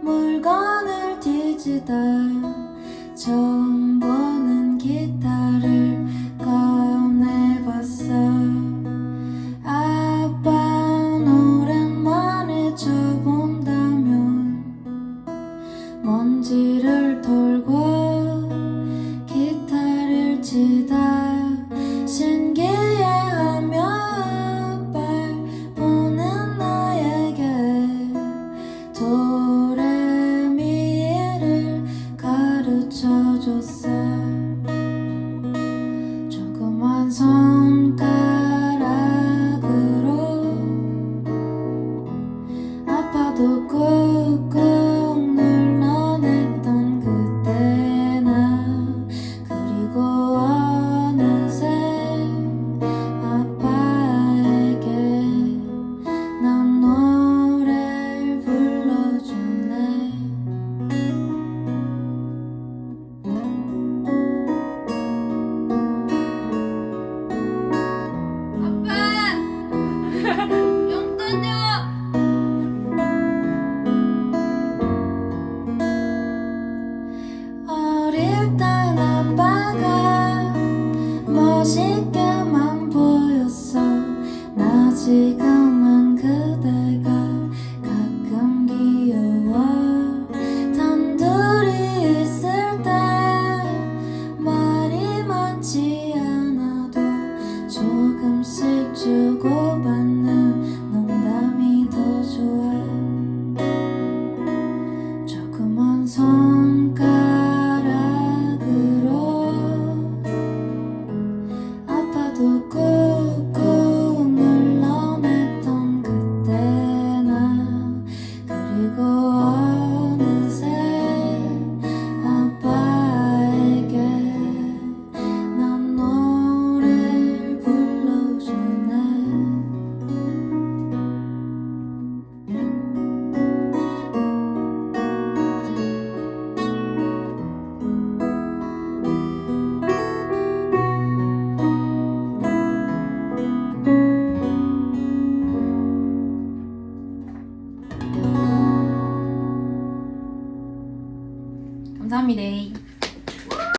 물건을 뒤지다. 정 멋있게만 보였어. 나 지금은 그대가 가끔 귀여워. 단둘이 있을 때 말이 많지 않아도 조금씩 주고 ザミレイ。